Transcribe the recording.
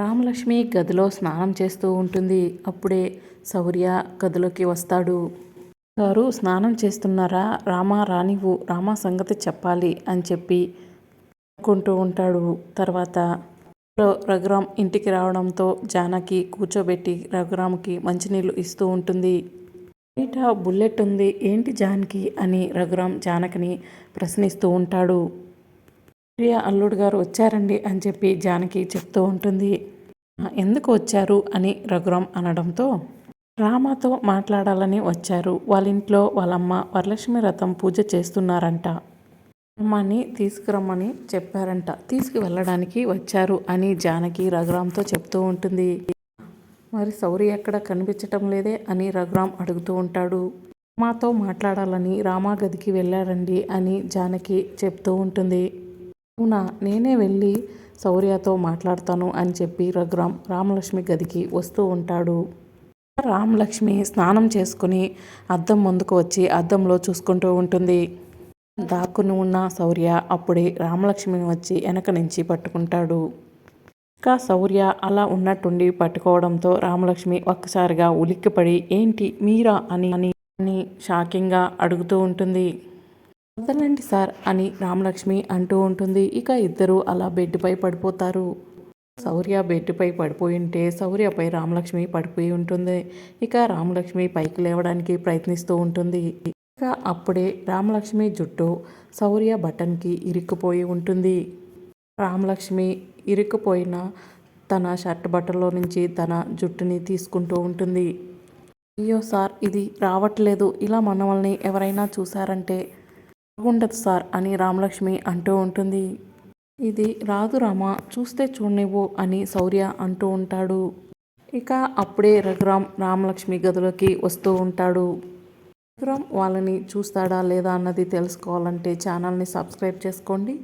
రామలక్ష్మి గదిలో స్నానం చేస్తూ ఉంటుంది. అప్పుడే శౌర్య గదిలోకి వస్తాడు. గారు స్నానం చేస్తున్నారా? రామా రానివ్వు. రామా సంగతి చెప్పాలి అని చెప్పి అనుకుంటూ ఉంటాడు. తర్వాత రఘురామ్ ఇంటికి రావడంతో జానకి కూర్చోబెట్టి రఘురామ్కి మంచినీళ్ళు ఇస్తూ ఉంటుంది. బయట బుల్లెట్ ఉంది? ఏంటి జానకి? అని రఘురామ్ జానకిని ప్రశ్నిస్తూ ఉంటాడు. ప్రియ అల్లుడు గారు వచ్చారండి అని చెప్పి జానకి చెప్తూ ఉంటుంది. ఎందుకు వచ్చారు? అని రఘురామ్ అనడంతో రామాతో మాట్లాడాలని వచ్చారు. వాళ్ళ ఇంట్లో వాళ్ళమ్మ వరలక్ష్మి రథం పూజ చేస్తున్నారంట. అమ్మని తీసుకురమ్మని చెప్పారంట. తీసుకువెళ్ళడానికి వచ్చారు అని జానకి రఘురామ్తో చెప్తూ ఉంటుంది. మరి సౌరి ఎక్కడ కనిపించటం లేదే? అని రఘురామ్ అడుగుతూ ఉంటాడు. మాతో మాట్లాడాలని రామా గదికి వెళ్ళారండి అని జానకి చెప్తూ ఉంటుంది. అవునా నేనే వెళ్ళి శౌర్యతో మాట్లాడతాను అని చెప్పి రఘురామ్ రామలక్ష్మి గదికి వస్తూ ఉంటాడు. రామలక్ష్మి స్నానం చేసుకుని అద్దం ముందుకు వచ్చి అద్దంలో చూసుకుంటూ ఉంటుంది. దాక్కుని ఉన్న శౌర్య అప్పుడే రామలక్ష్మిని వచ్చి వెనక నుంచి పట్టుకుంటాడు. ఇంకా శౌర్య అలా ఉన్నట్టుండి పట్టుకోవడంతో రామలక్ష్మి ఒక్కసారిగా ఉలిక్కిపడి ఏంటి మీరా? అని అని అని షాకింగ్గా అడుగుతూ ఉంటుంది. వద్దనండి సార్ అని రామలక్ష్మి అంటూ ఉంటుంది. ఇక ఇద్దరు అలా బెడ్పై పడిపోతారు. శౌర్య బెడ్పై పడిపోయి ఉంటే శౌర్యపై రామలక్ష్మి పడిపోయి ఉంటుంది. ఇక రామలక్ష్మి పైకి లేవడానికి ప్రయత్నిస్తూ ఉంటుంది. ఇక అప్పుడే రామలక్ష్మి జుట్టు శౌర్య బటన్కి ఇరుక్కుపోయి ఉంటుంది. రామలక్ష్మి ఇరుక్కుపోయిన తన షర్ట్ బటన్లో నుంచి తన జుట్టుని తీసుకుంటూ ఉంటుంది. అయ్యో సార్ ఇది రావట్లేదు. ఇలా మనల్ని ఎవరైనా చూసారంటే బాగుండదు సార్ అని రామలక్ష్మి అంటూ ఉంటుంది. ఇది రాదు రామా చూస్తే చూడనివ్వు అని శౌర్య అంటూ ఉంటాడు. ఇక అప్పుడే రఘురామ్ రామలక్ష్మి గదిలోకి వస్తూ ఉంటాడు. రఘురామ్ వాళ్ళని చూస్తాడా లేదా అన్నది తెలుసుకోవాలంటే ఛానల్ని సబ్స్క్రైబ్ చేసుకోండి.